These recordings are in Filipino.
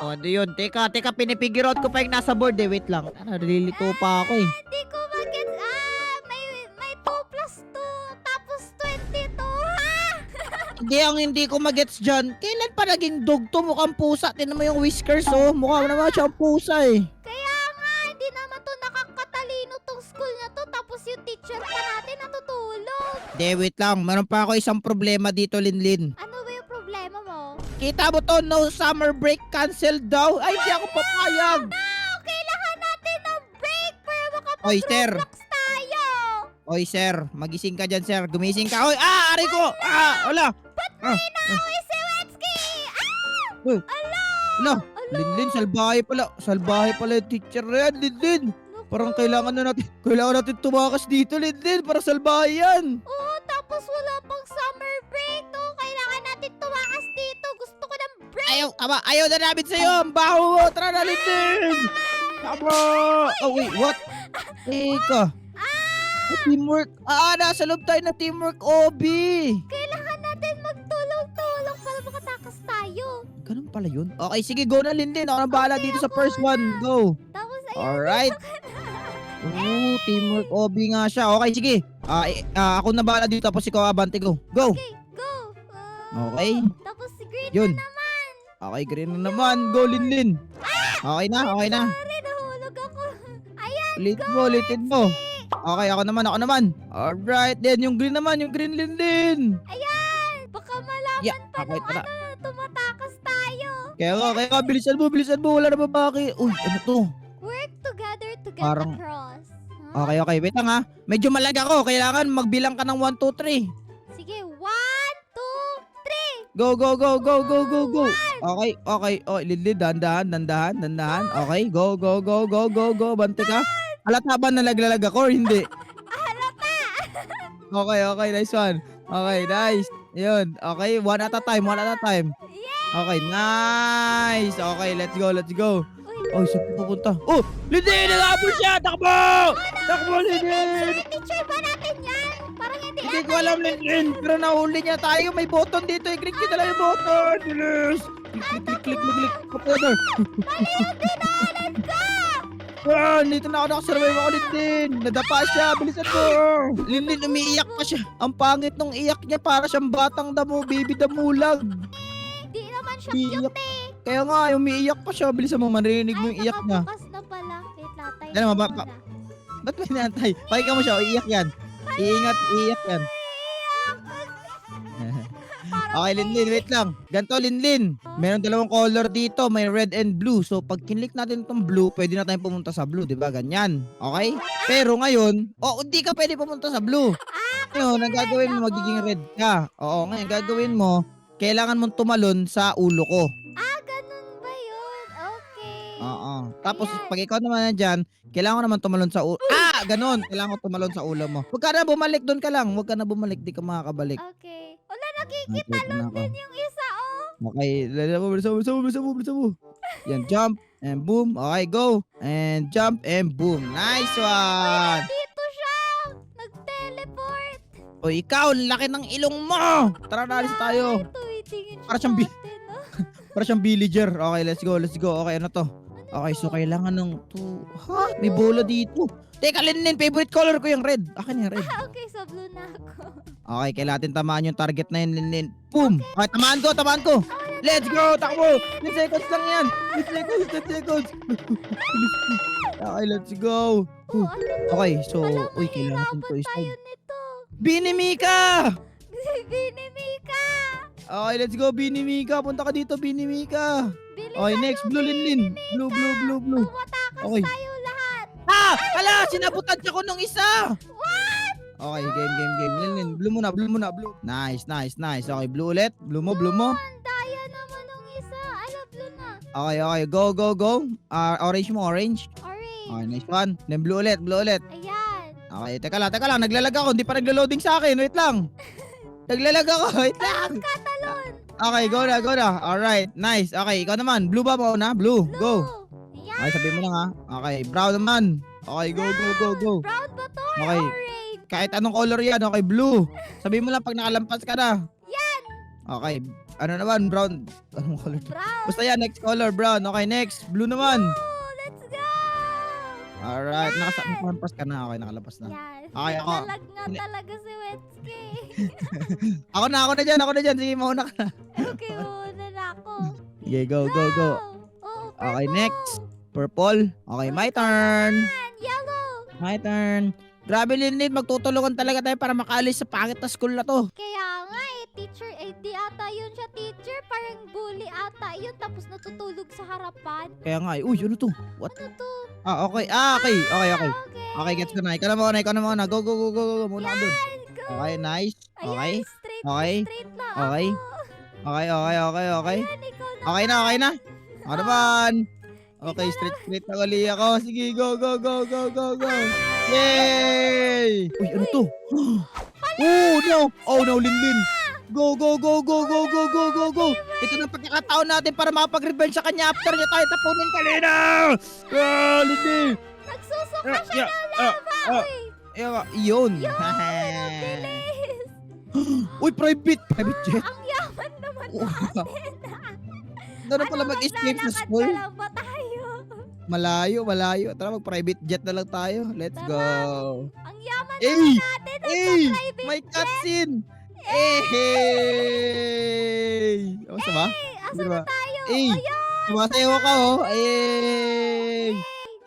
O, ano yun? Teka, teka, pinipigure out ko pa yung nasa board eh. Wait lang. Ano, nalilito pa ako eh. Hindi ko mag-gets. Ah, may, may 2 plus 2, tapos 22. Ha? Hindi, ang hindi ko magets dyan. Kailan pa naging dog to? Mukhang pusa. Tinan mo yung whiskers oh. Mukha naman siyang pusa eh. Kaya nga, hindi naman to nakakatalino tong school na to. Tapos yung teacher pa natin natutulog. Hindi, wait lang. Meron pa ako isang problema dito, Linlin. Ano Kita mo to, no summer break cancel daw. Ay, hindi ako papayag. Ah, kailangan natin ng break para Oy, sir. makapag-roblox tayo. Oy, sir. Magising ka dyan, sir. Gumising ka. Oy, ah, ari ko. Ah, wala. Ah, si Wetsky! Ah! Uy. Ala! Ala, Ala! Linlin, salbahe pala. Salbahe pala yung teacher na yan, Linlin. Naku. Parang kailangan na natin, kailangan natin tumakas dito, Linlin. Para salbahe yan. Oo, tapos wala pang summer break. No? Kailangan natin tumakas dito. Ayaw, ama, ayaw na namin sa'yo. Ang baho mo. Tara na, Linlin. Tama. Oh, wait, what? Teka. Teamwork. Ah, nasa loob tayo ng teamwork, Obi. Kailangan natin magtulong-tulong para makatakas tayo. Ganun pala yun. Okay, sige, go na, Linlin. Ako na bahala dito sa first one. Go. Tapos ayun, Alright. Oo, teamwork Obi nga siya. Okay, sige. Ah, eh, ah, ako na bahala dito tapos ikaw abante go. Go. okay, go. Ah, Okay. Tapos si Green Yun. na naman. Okay, green na naman. Go, Linlin. Okay na, okay na. Sorry, nahulog ako. Ayan, Ulitin mo, ulitin mo. Okay, ako naman, ako naman. Alright, then yung green naman, yung green Linlin. ayan. Baka malaman Yeah, pa okay, nung tara. ano, tumatakas tayo. Kaya nga, kaya nga, bilisan mo, bilisan mo. Wala na babaki. Uy, ano to? Work together to get Parang- across. Huh? Okay, okay. Wait lang ha. Medyo malag ako. Kailangan magbilang ka ng 1, 2, 3. Sige, one, two, three. Go, go, go, go, go, go, go. Okay, okay. Oh, Linlin, dandahan, dandahan, dandahan. Okay, go, go, go, go, go, go. Bante ka. Halata ba na naglalag ako or hindi? Halata. Okay, okay. Nice one. Okay, nice. Yun. Okay, one at a time, one at a time. Okay, nice. Okay, let's go, let's go. Oh, saan ka pupunta? Oh, Linlin, nagabol siya. Takbo! Takbo, Linlin! teacher ba natin yan? Hindi ko alam, Linlin. Pero nahuli niya tayo. May button dito. I-click nyo na lang yung button. Bilis. Click, click, click, click, click, click. Kapatid. Tinalan ka! Ah, dito na ako nakasurvive ako, Linlin. Nadapa siya. Bilisan mo. Linlin, umiiyak pa siya. Ang pangit nung iyak niya. Para siyang batang damo. Baby damulag. Hindi naman siya Iiyak. cute eh. Kaya nga, umiiyak pa siya. Bilisan mo, marinig mo yung iyak niya. nakabukas na pala. Wait, latay. Ano, ba- ba- Ba't may nantay? Pakika mo siya. o, Iiyak yan. Iingat, iiyak yan. Okay, Linlin, wait lang. Ganto, Linlin. Meron dalawang color dito. May red and blue. So, pag kinlik natin itong blue, pwede na tayong pumunta sa blue, di ba? Ganyan. Okay? Pero ngayon, oh, hindi ka pwede pumunta sa blue. Ngayon, ang gagawin mo, magiging red ka. Oo, ngayon, gagawin mo, kailangan mong tumalon sa ulo ko. Oo. Tapos, Ayan. pag ikaw naman nandyan, kailangan ko naman tumalon sa ulo. Ah, ganun. Kailangan ko tumalon sa ulo mo. Huwag ka na bumalik, doon ka lang. Huwag ka na bumalik, di ka makakabalik. Okay. Wala, nakikitalon na ako. din yung isa, oh. Okay, bilisan mo, bilisan mo, bilisan mo, bilisan mo, bilisan mo. Yan, jump, and boom. Okay, go. And jump, and boom. Nice one. Dito siya! Nag-teleport! O, ikaw, laki ng ilong mo. Tara na, alis tayo. Ito, itingin siya Para siyang bi- natin, oh. Para siyang villager. Okay, let's go, let's go. Okay, ano to? Okay, so kailangan ng two. Ha? May bola dito. Teka, Linlin, favorite color ko yung red. Akin yung red. Ah, okay, so blue na ako. Okay, kailangan natin tamaan yung target na yun, Linlin. Boom! Okay, tamaan ko, tamaan ko. Let's go, takbo! 10 seconds lang yan. 10 seconds, 10 seconds. okay, let's go. Oh? Okay, so, uy, kailangan hirapan isa. tayo nito. Bini Mika! Okay, let's go, Bini Mika. Punta ka dito, Bini Mika. Bilisan Okay, next, mo, Blue Linlin. Bini Blue, Mika! blue, blue, blue. Tumatakas Okay. tayo lahat. Ah! Hala! Sinabutan siya ko nung isa! Okay, game, game, game. Linlin, blue muna, blue muna, blue. Nice, nice, nice. Okay, blue ulit. Blue mo, blue mo. Ang daya naman ng isa. Ala, blue na. Okay, okay. Go, go, go. Ah, orange mo, orange. Orange. Okay, nice one. Then blue ulit, blue ulit. Ayan. Okay, teka lang, teka lang. Naglalag ako. Hindi pa naglo-loading sa akin. Wait lang. Naglalag ako. Wait lang. Katalon. Okay, go na, go na. Alright, nice. Okay, ikaw naman. Blue ba mo na? Blue. Go. Blue. Ayan. Okay, sabihin mo lang ha. Okay, brown naman. Okay, go, go, go, go. Brown ba to or Okay. orange? Kahit anong color yan. Okay, blue. Sabihin mo lang pag nakalampas ka na. Yan. Okay. ano naman, brown. Anong color? Brown. Basta yan, next color, brown. Okay, next. Blue naman. Go! Alright, nakasa nakalampas ka na. Okay, nakalampas na. Yan. Okay, ako. Nalag nga talaga si Wetsky. Ako na, ako na dyan, ako na dyan. Sige, mauna ka na. okay, una na ako. Okay, go, go, go. Oh, Okay, purple. next. Purple. Okay, my turn. Yan, Yellow. My turn. Grabe, Linlin, magtutulungan talaga tayo para makaalis sa pangit na school na to. Kaya nga eh, teacher, eh di ata yun siya teacher. Parang bully ata yun. Tapos natutulog sa harapan. Kaya nga, eh, uy, ano to? What? Ano to? Ah, okay. Ah, okay. Okay, okay. Okay. Okay, gets ko na. Ikaw na muna, ikaw na muna. Go, go, go, go, go. Muna ka dun. Go. Okay, nice. Ayan, Okay. straight Okay. straight na Okay. ako. Okay, okay, okay, okay. Ayan, ikaw na. Okay na, okay na. Ako naman. Okay, straight, straight na uli ako. Sige, go, go, go, go, go, go. Yay! Uy, ano to? Oh, no! Oh, no, Linlin. Go, go, go, go, go, go, go, go, go. Ito na pagkakataon natin para makapag-revenge sa kanya after niya tayo tapunin kanina. Ah, Linlin. Nagsusuka Ah, siya yeah, ng ah, lava. ah. Uy, Ewa, Yun. yun, ang bilis. Uy, private. Private jet. Ang yaman naman Wow. natin. Doon pala mag-escape sa maglalakad school. na lang ba tayo? Malayo, malayo. Tara, mag-private jet na lang tayo. Let's Tara. go. Ang yaman naman natin. eh, Nagpa-private May cutscene! Eh, hey! Kamusta ba? Eh, asa Di ba? na tayo? Eh, Ayun, Sumasayaw ka, oh! Eh!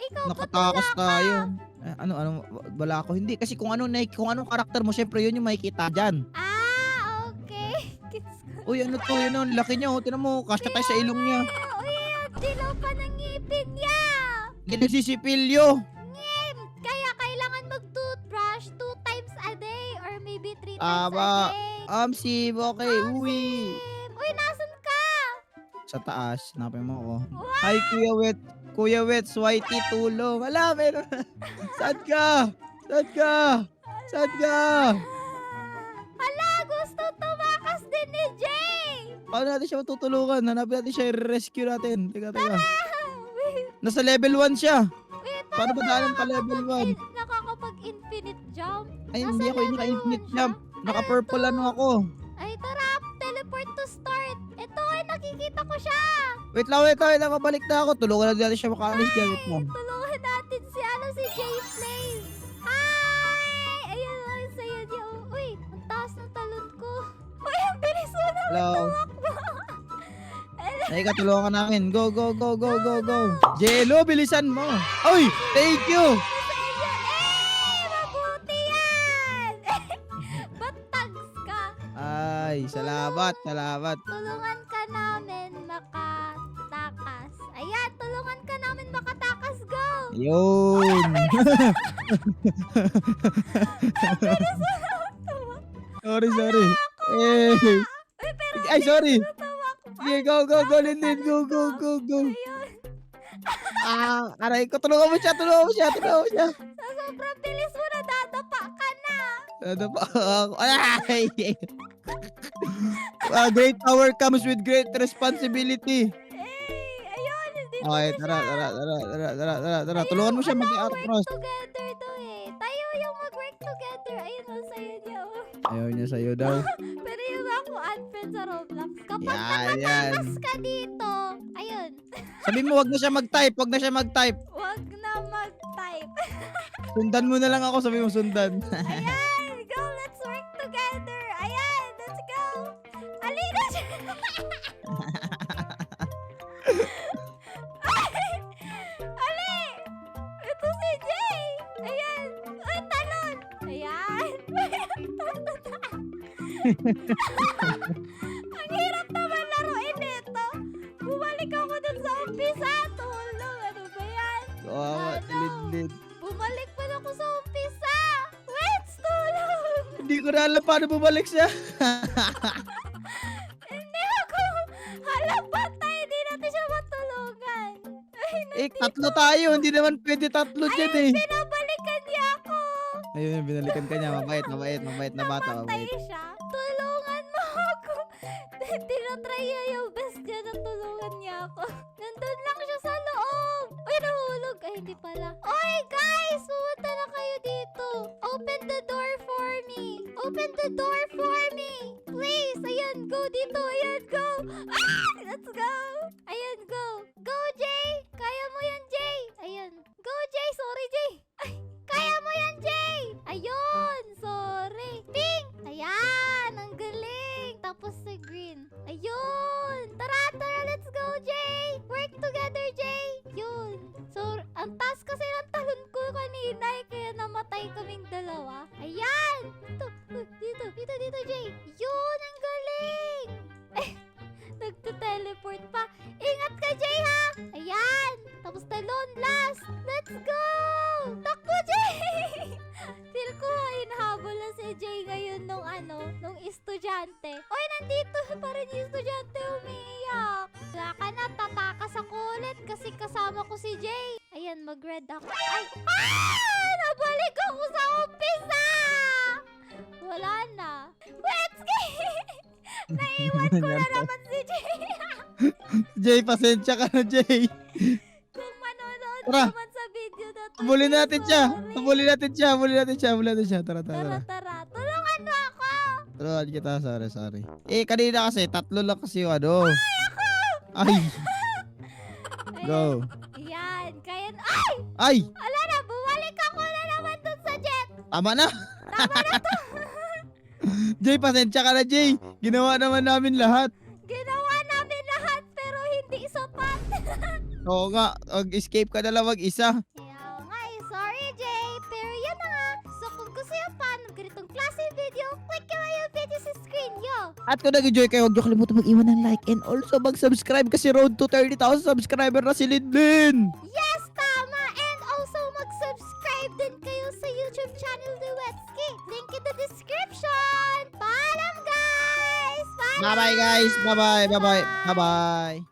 ikaw Nakatakas wala ka? tayo. Eh, ano, ano, wala ako. Hindi, kasi kung ano, na, kung anong karakter mo, syempre yun yung makikita dyan. Ah, okay. Gets ko. Uy, ano to, yun, oh, laki niya, oh. Tinan mo, kasya tayo sa ilong niya. Uy, ang dilaw pa ng ngipin niya. Yan nagsisipilyo. Ngim, maybe three Ah, times ba- a day. Um, si, okay, uwi. Uy, nasan ka? Sa taas, napin mo ako. Wow! Hi, Kuya Wet. Kuya Wet, Whitey, tulong. Wala, meron. Saan ka? Saan ka? Saan ka? Hala, gusto tumakas din ni Jay. Paano natin siya matutulungan? Hanapin natin siya, i-rescue natin. Teka, teka. Wait, Nasa level 1 siya. wait, Paano ba daanan pa level nakakapag- Nakakapag-infinite jump. Ay, Nasa hindi ako yung level one siya? jump. Naka-purple ano ako. Ay, tara, teleport to start. Ito, ay, nakikita ko siya. Wait lang, wait lang, wait lang. Mabalik na ako. Tulungan na natin siya makaalis dyan. Wait lang. Tulungan natin si, ano, si Jay Plays. Hi! Ayun, ayun, sa'yo niya. Uy, ang taas ng talon ko. Uy, ang bilis mo naman Hello. tumakbo. Ay, katulungan ka namin. Go, go, go, go, go, go. Jello, bilisan mo. Uy, thank you. Ay, salamat, salamat. Tulungan ka namin makatakas. Ayan, tulungan ka namin makatakas. Go! Yun. sorry, sorry. Eh. Uy, pero Ay, sorry. Sige, go, go, go, Linden. Go, go, go, go. Ayun. Ah, aray ko. Tulungan mo siya, tulungan mo siya, tulungan mo siya. Sa sobrang bilis mo na dadapa ka na. Ano pa ako? Ay! Ah, great power comes with great responsibility. Eh, ayun, hindi Okay, ko tara, siya. tara, tara, tara, tara, tara, tara. Ayun, Tulungan mo siya work together to eh. Tayo yung mag-work together. Ayun, oh, sa'yo niya. oh. Ayaw niya sa'yo daw. Pero yung ako unfriend sa Roblox. Kapag Yan, yan. nakatakas ka dito, ayun, Sabi mo, wag na siya mag-type, wag na siya mag-type. wag na mag-type. Sundan mo na lang ako, sabi mo sundan. Ayan, Ang hirap naman laruin nito. Bumalik ako dun sa umpisa. Tulong, ano ba yan? Kawawa, Ano? tilid Bumalik pa ako sa umpisa. Wait, tulong! Hindi ko na alam paano bumalik siya. Hindi ako. Halang patay, hindi natin siya matulungan. Ay, Eh, tatlo tayo. Hindi naman pwede tatlo dyan eh. pinabalikan niya ako. Ayun, binalikan ka niya. Mabait, mabait, mabait na bata. Namatay Mabait. siya. Ako. Nandun lang siya sa loob. Uy, nahulog. Ay, hindi pala. Ayan, mag-red ako. Ay! Ah! Nabalik ako sa umpisa! Wala na. Wetski! Naiwan ko na naman si Jay. Jay, pasensya ka na, Jay. Kung manonood Tara. naman sa video na to. Habulin natin siya. sorry. Habulin natin siya. Habulin natin siya. Habulin natin siya. Tara, tara, Tara, tara. Tulungan mo ako! Turuan kita. Sorry, sorry. Eh, kanina kasi, tatlo lang kasi yung ano. Ay, Ayan. go. Ay! Ay, Ala na, bumalik ako na naman dun sa jet. tama na. Tama na to. Jay, pasensya ka na, Jay. Ginawa naman namin lahat. Ginawa namin lahat pero hindi sapat. Oo nga, mag-escape ka na lang mag-isa. Kaya nga eh, sorry Jay. Pero yan na nga. So kung gusto nyo pa ng ganitong klase video, click nyo nga yung video sa screen nyo. At kung nag-enjoy kayo, huwag niyo kalimutan mag-iwan ng like and also mag-subscribe kasi road to 30,000 subscriber na si Linlin. Yes, Bye-bye guys. Bye-bye. Bye-bye. Bye-bye.